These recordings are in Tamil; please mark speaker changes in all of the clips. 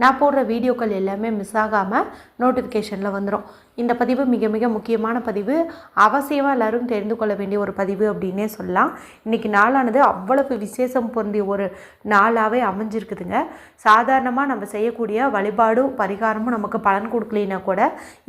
Speaker 1: நான் போடுற வீடியோக்கள் எல்லாமே மிஸ் ஆகாமல் நோட்டிஃபிகேஷனில் வந்துடும் இந்த பதிவு மிக மிக முக்கியமான பதிவு. அவசியமாக எல்லாரும் தெரிந்து கொள்ள வேண்டிய ஒரு பதிவு அப்படின்னே சொல்லலாம். இன்றைக்கி நாளானது அவ்வளவு விசேஷம் பொருந்திய ஒரு நாளாகவே அமைஞ்சிருக்குதுங்க. சாதாரணமாக நம்ம செய்யக்கூடிய வழிபாடும் பரிகாரமும் நமக்கு பலன் கொடுக்கலைன்னா கூட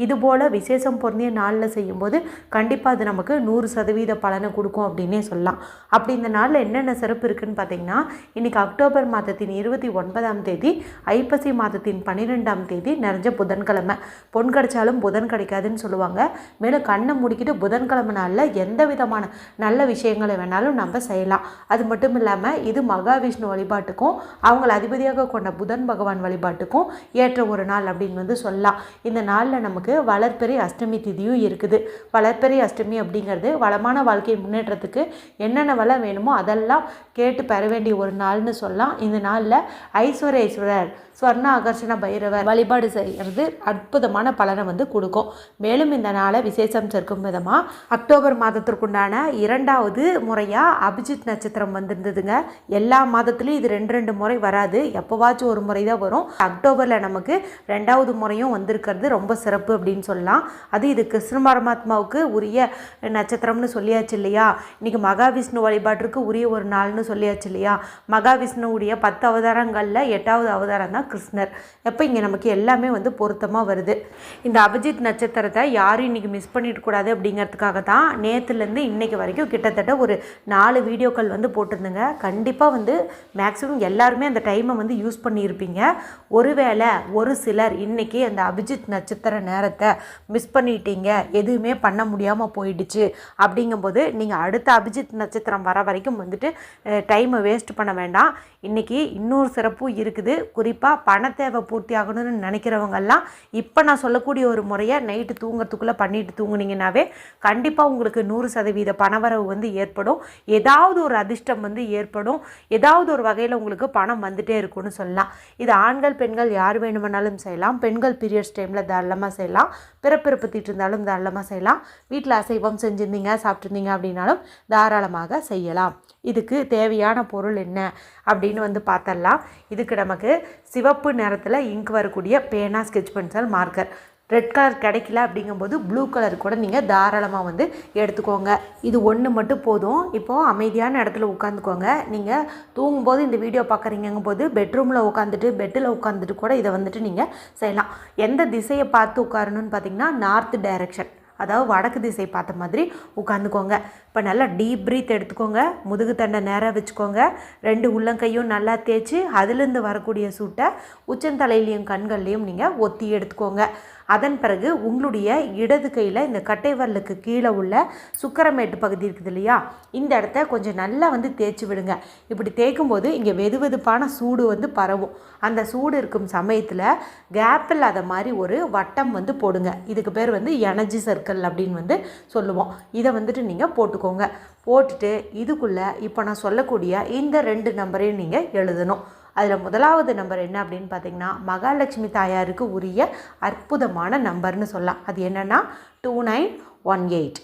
Speaker 1: இதுபோல் விசேஷம் பொருந்திய நாளில் செய்யும்போது கண்டிப்பாக அது நமக்கு நூறு சதவீத பலனை கொடுக்கும் அப்படின்னே சொல்லலாம். அப்படி இந்த நாளில் என்னென்ன சிறப்பு இருக்குன்னு பார்த்தீங்கன்னா இன்றைக்கி அக்டோபர் மாதத்தின் இருபத்தி ஒன்பதாம் தேதி ஐப்பசி மாதத்தின் பன்னிரெண்டாம் தேதி நிறைஞ்ச புதன்கிழமை. பொன் கிடைச்சாலும் புதன் கிடைக்காதுன்னு சொல்லுவாங்க. மேலும் கண்ணை முடிக்கிட்டு புதன்கிழமை நாளில் எந்த விதமான நல்ல விஷயங்களை வேணாலும் நம்ம செய்யலாம். அது மட்டும் இல்லாமல் இது மகாவிஷ்ணு வழிபாட்டுக்கும் அவங்கள அதிபதியாக கொண்ட புதன் பகவான் வழிபாட்டுக்கும் ஏற்ற ஒரு நாள் அப்படின்னு வந்து சொல்லலாம். இந்த நாளில் நமக்கு வளர்ப்பெரிய அஷ்டமி திதியும் இருக்குது. வளர்ப்பெரிய அஷ்டமி அப்படிங்கிறது வளமான வாழ்க்கை முன்னேற்றத்துக்கு என்னென்ன வளம் வேணுமோ அதெல்லாம் கேட்டு பெற வேண்டிய ஒரு நாள்னு சொல்லலாம். இந்த நாளில் ஐஸ்வர்யேஸ்வரர் ஸ்வர்ண ஆகர்ஷண பைரவர் வழிபாடு செய்கிறது அற்புதமான பலனை வந்து கொடுக்கும். மேலும் இந்த நாளை விசேஷம் சேர்க்கும் விதமாக அக்டோபர் மாதத்திற்குண்டான இரண்டாவது முறையாக அபிஜித் நட்சத்திரம் வந்திருந்ததுங்க. எல்லா மாதத்துலேயும் இது ரெண்டு ரெண்டு முறை வராது. எப்போவாச்சும் ஒரு முறை தான் வரும். அக்டோபரில் நமக்கு ரெண்டாவது முறையும் வந்திருக்கிறது. ரொம்ப சிறப்பு அப்படின்னு சொல்லலாம். அது இது கிருஷ்ண பரமாத்மாவுக்கு உரிய நட்சத்திரம்னு சொல்லியாச்சு இல்லையா? இன்றைக்கி மகாவிஷ்ணு வழிபாட்டிற்கு உரிய ஒரு நாள்னு சொல்லியாச்சு இல்லையா? மகாவிஷ்ணுவுடைய பத்து அவதாரங்களில் எட்டாவது அவதாரம் தான் கிருஷ்ணர். எப்போ இங்கே நமக்கு எல்லாமே வந்து பொருத்தமாக வருது. இந்த அபிஜித் நட்சத்திரத்தை யாரும் இன்றைக்கி மிஸ் பண்ணிடக்கூடாது அப்படிங்கிறதுக்காக தான் நேற்றுலேருந்து இன்றைக்கு வரைக்கும் கிட்டத்தட்ட ஒரு நாலு வீடியோக்கள் வந்து போட்டிருந்தேங்க. கண்டிப்பாக வந்து மேக்ஸிமம் எல்லாருமே அந்த டைமை வந்து யூஸ் பண்ணியிருப்பீங்க. ஒருவேளை ஒரு சிலர் இன்றைக்கி அந்த அபிஜித் நட்சத்திர நேரத்தை மிஸ் பண்ணிட்டீங்க. எதுவுமே பண்ண முடியாமல் போயிடுச்சு. அப்படிங்கும்போது நீங்கள் அடுத்த அபிஜித் நட்சத்திரம் வர வரைக்கும் வந்துட்டு டைமை வேஸ்ட் பண்ண வேண்டாம். இன்றைக்கி இன்னொரு சிறப்பும் இருக்குது. குறிப்பாக பண தேவை பூர்த்தி ஆகணும்னு நினைக்கிறவங்கெல்லாம் இப்போ நான் சொல்லக்கூடிய ஒரு முறையை நைட்டு தூங்குறதுக்குள்ளே பண்ணிட்டு தூங்குனீங்கன்னாவே கண்டிப்பாக உங்களுக்கு நூறு சதவீத பணவரவு வந்து ஏற்படும். ஏதாவது ஒரு அதிர்ஷ்டம் வந்து ஏற்படும். ஏதாவது ஒரு வகையில் உங்களுக்கு பணம் வந்துட்டே இருக்கும்னு சொல்லலாம். இது ஆண்கள் பெண்கள் யார் வேணுமானாலும் செய்யலாம். பெண்கள் பீரியட்ஸ் டைமில் தாராளமாக செய்யலாம். பிறப்பிறப்பு தீட்டு இருந்தாலும் தாராளமாக செய்யலாம். வீட்டில் அசைவம் செஞ்சுருந்தீங்க சாப்பிட்ருந்தீங்க அப்படின்னாலும் தாராளமாக செய்யலாம். இதுக்கு தேவையான பொருள் என்ன அப்படின்னு வந்து பார்த்தரலாம் இதுக்கு நமக்கு சிவப்பு நிறத்தில் இங்க் வரக்கூடிய பேனா sketch pencil marker red colour கிடைக்கல அப்படிங்கும்போது ப்ளூ கலர் கூட நீங்கள் தாராளமாக வந்து எடுத்துக்கோங்க. இது ஒன்று மட்டும் போதும். இப்போது அமைதியான இடத்துல உட்காந்துக்கோங்க. நீங்கள் தூங்கும்போது இந்த வீடியோ பார்க்குறீங்கும் போது பெட்ரூமில் உட்காந்துட்டு பெட்டில் உட்காந்துட்டு கூட இதை வந்துட்டு நீங்கள் செய்யலாம். எந்த திசையை பார்த்து உட்காரணும்னு பார்த்தீங்கன்னா நார்த் டைரக்ஷன் அதாவது வடக்கு திசை பார்த்த மாதிரி உட்காந்துக்கோங்க. இப்போ நல்லா டீப் ப்ரீத் எடுத்துக்கோங்க. முதுகு தண்டை நேராக வச்சுக்கோங்க. ரெண்டு உள்ளங்கையும் நல்லா தேய்ச்சி அதுலேருந்து வரக்கூடிய சூட்டை உச்சந்தலையிலையும் கண்கள்லையும் நீங்கள் ஒத்தி எடுத்துக்கோங்க. அதன் பிறகு உங்களுடைய இடது கையில் இந்த கட்டை வரலுக்கு கீழே உள்ள சுக்கரமேட்டு பகுதி இருக்குது இல்லையா? இந்த இடத்த கொஞ்சம் நல்லா வந்து தேய்ச்சி விடுங்க. இப்படி தேய்க்கும் போது இங்கே வெது வெதுப்பான சூடு வந்து பரவும். அந்த சூடு இருக்கும் சமயத்தில் கேப் இல்லாத மாதிரி ஒரு வட்டம் வந்து போடுங்க. இதுக்கு பேர் வந்து எனர்ஜி சர்க்கிள் அப்படின்னு வந்து சொல்லுவோம். இதை வந்துட்டு நீங்கள் போட்டுக்கோங்க. போட்டுட்டு இதுக்குள்ளே இப்போ நான் சொல்லக்கூடிய இந்த ரெண்டு நம்பரையும் நீங்கள் எழுதணும். அதில் முதலாவது நம்பர் என்ன அப்படின்னு பார்த்தீங்கன்னா மகாலட்சுமி தாயாருக்கு உரிய அற்புதமான நம்பர்னு சொல்லலாம். அது என்னென்னா two nine one eight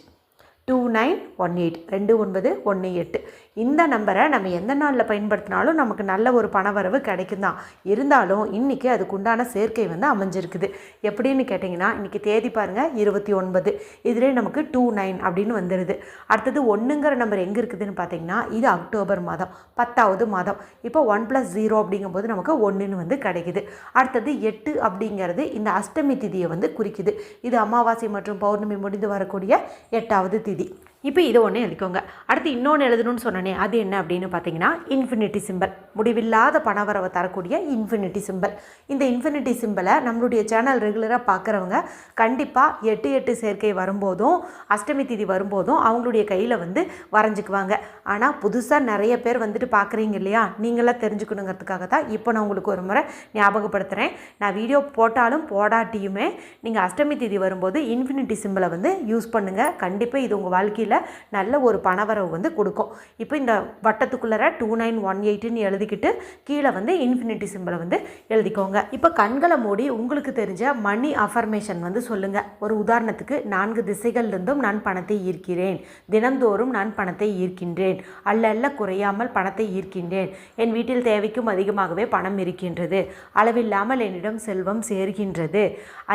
Speaker 1: two nine one eight ரெண்டு ஒன்பது ஒன்று எட்டு. இந்த நம்பரை நம்ம எந்த நாளில் பயன்படுத்தினாலும் நமக்கு நல்ல ஒரு பணவரவு கிடைக்கும் தான் இருந்தாலும் இன்றைக்கி அதுக்குண்டான சேர்க்கை வந்து அமைஞ்சிருக்குது. எப்படின்னு கேட்டிங்கன்னா இன்றைக்கி தேதி பாருங்கள் இருபத்தி ஒன்பது. இதிலே நமக்கு டூ நைன் அப்படின்னு வந்துடுது அடுத்தது ஒன்றுங்கிற நம்பர் எங்கே இருக்குதுன்னு பார்த்தீங்கன்னா இது அக்டோபர் மாதம் பத்தாவது மாதம். இப்போ ஒன் ப்ளஸ் ஜீரோ அப்படிங்கும்போது நமக்கு ஒன்றுன்னு வந்து கிடைக்குது. அடுத்தது எட்டு அப்படிங்கிறது இந்த அஷ்டமி திதியை வந்து குறிக்குது. இது அமாவாசை மற்றும் பௌர்ணமி முடிந்து வரக்கூடிய எட்டாவது திதி. இப்போ இதை ஒன்று எழுதிக்கோங்க. அடுத்து இன்னொன்று எழுதணும்னு சொன்னனே அது என்ன அப்படின்னு பார்த்தீங்கன்னா இன்ஃபினிட்டி சிம்பிள் முடிவில்லாத பணவரவை தரக்கூடிய இன்ஃபினிட்டி சிம்பிள் இந்த இன்ஃபினிட்டி சிம்பிளை நம்மளுடைய சேனல் ரெகுலராக பார்க்குறவங்க கண்டிப்பாக எட்டு எட்டு சேர்க்கை வரும்போதும் அஷ்டமி திதி வரும்போதும் அவங்களுடைய கையில் வந்து வரைஞ்சிக்குவாங்க. ஆனால் புதுசாக நிறைய பேர் வந்துட்டு பார்க்குறீங்க இல்லையா? நீங்களாம் தெரிஞ்சுக்கணுங்கிறதுக்காக தான் இப்போ நான் உங்களுக்கு ஒரு முறை ஞாபகப்படுத்துகிறேன் நான் வீடியோ போட்டாலும் போடாட்டியுமே நீங்கள் அஷ்டமி திதி வரும்போது இன்ஃபினிட்டி சிம்பிளை வந்து யூஸ் பண்ணுங்கள் கண்டிப்பாக இது உங்கள் வாழ்க்கையில் வாழ்க்கையில் நல்ல ஒரு பணவரவு வந்து கொடுக்கும். இப்போ இந்த வட்டத்துக்குள்ளே டூ நைன் ஒன் எயிட்டுன்னு எழுதிக்கிட்டு கீழே வந்து இன்ஃபினிட்டி சிம்பிளை வந்து எழுதிக்கோங்க. இப்போ கண்களை மூடி உங்களுக்கு தெரிஞ்ச மணி அஃபர்மேஷன் வந்து சொல்லுங்கள் ஒரு உதாரணத்துக்கு நான்கு திசைகளிலிருந்தும் நான் பணத்தை ஈர்க்கிறேன். தினந்தோறும் நான் பணத்தை ஈர்க்கின்றேன். அல்ல அல்ல குறையாமல் பணத்தை ஈர்க்கின்றேன். என் வீட்டில் தேவைக்கும் அதிகமாகவே பணம் இருக்கின்றது. அளவில்லாமல் என்னிடம் செல்வம் சேர்கின்றது.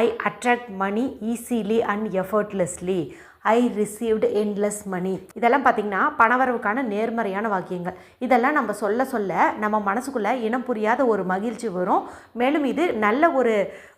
Speaker 1: I attract money easily and effortlessly I received endless money இதெல்லாம் பார்த்திங்கன்னா பணவரவுக்கான நேர்மறையான வாக்கியங்கள். இதெல்லாம் நம்ம சொல்ல சொல்ல நம்ம மனசுக்குள்ளே இனம் புரியாத ஒரு மகிழ்ச்சி வரும். மேலும் இது நல்ல ஒரு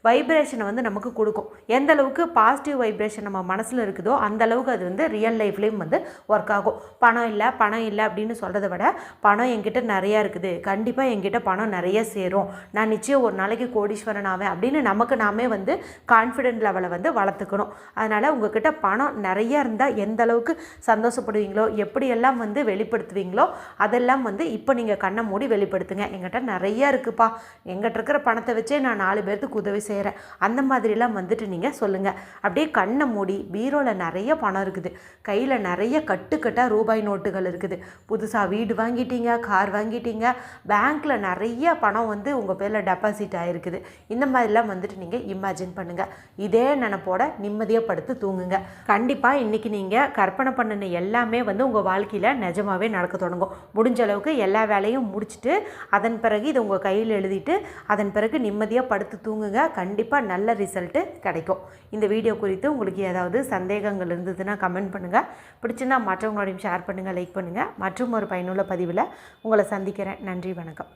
Speaker 1: வைப்ரேஷனை வந்து நமக்கு கொடுக்கும். எந்த அளவுக்கு பாசிட்டிவ் வைப்ரேஷன் நம்ம மனசில் இருக்குதோ அந்த அளவுக்கு அது வந்து ரியல் லைஃப்லேயும் வந்து ஒர்க் ஆகும். பணம் இல்லை பணம் இல்லை அப்படின்னு சொல்கிறத விட பணம் என்கிட்ட நிறையா இருக்குது. கண்டிப்பாக என்கிட்ட பணம் நிறைய சேரும். நான் நிச்சயம் ஒரு நாளைக்கு கோடீஸ்வரன் ஆவேன் அப்படின்னு நமக்கு நாமே வந்து கான்ஃபிடென்ட் லெவலை வந்து வளர்த்துக்கணும். அதனால் உங்ககிட்ட பணம் நிறைய இருந்தால் எந்த அளவுக்கு சந்தோஷப்படுவீங்களோ எப்படியெல்லாம் வந்து வெளிப்படுத்துவீங்களோ அதெல்லாம் வந்து இப்போ நீங்கள் கண்ணை மூடி வெளிப்படுத்துங்க. எங்கிட்ட நிறைய இருக்குப்பா. எங்கிட்ட இருக்கிற பணத்தை வச்சே நான் நாலு பேர்த்துக்கு உதவி செய்கிறேன் அந்த மாதிரிலாம் வந்துட்டு நீங்கள் சொல்லுங்கள் அப்படியே கண்ணை மூடி பீரோவில் நிறைய பணம் இருக்குது. கையில் நிறைய கட்டுக்கட்டாக ரூபாய் நோட்டுகள் இருக்குது. புதுசாக வீடு வாங்கிட்டீங்க கார் வாங்கிட்டீங்க. பேங்க்கில் நிறைய பணம் வந்து உங்கள் பேரில் டெபாசிட் ஆகிருக்குது இந்த மாதிரிலாம் வந்துட்டு நீங்கள் இமேஜின் பண்ணுங்கள் இதே நினப்போட நிம்மதியாக படுத்து தூங்குங்க. கண்டிப்பாக இன்றைக்கி நீங்கள் கற்பனை பண்ணின எல்லாமே வந்து உங்கள் வாழ்க்கையில் நிஜமாகவே நடக்க தொடங்கும். முடிஞ்ச அளவுக்கு எல்லா வேலையும் முடிச்சுட்டு அதன் பிறகு இது உங்கள் கையில் எழுதிட்டு அதன் பிறகு நிம்மதியாக படுத்து தூங்குங்க. கண்டிப்பாக நல்ல ரிசல்ட்டு கிடைக்கும். இந்த வீடியோ குறித்து உங்களுக்கு ஏதாவது சந்தேகங்கள் இருந்ததுன்னா கமெண்ட் பண்ணுங்கள் பிடிச்சிருந்தால் மற்றவங்களோடையும் ஷேர் பண்ணுங்கள் லைக் பண்ணுங்கள் மற்றும் ஒரு பயனுள்ள பதிவில் உங்களை சந்திக்கிறேன். நன்றி வணக்கம்.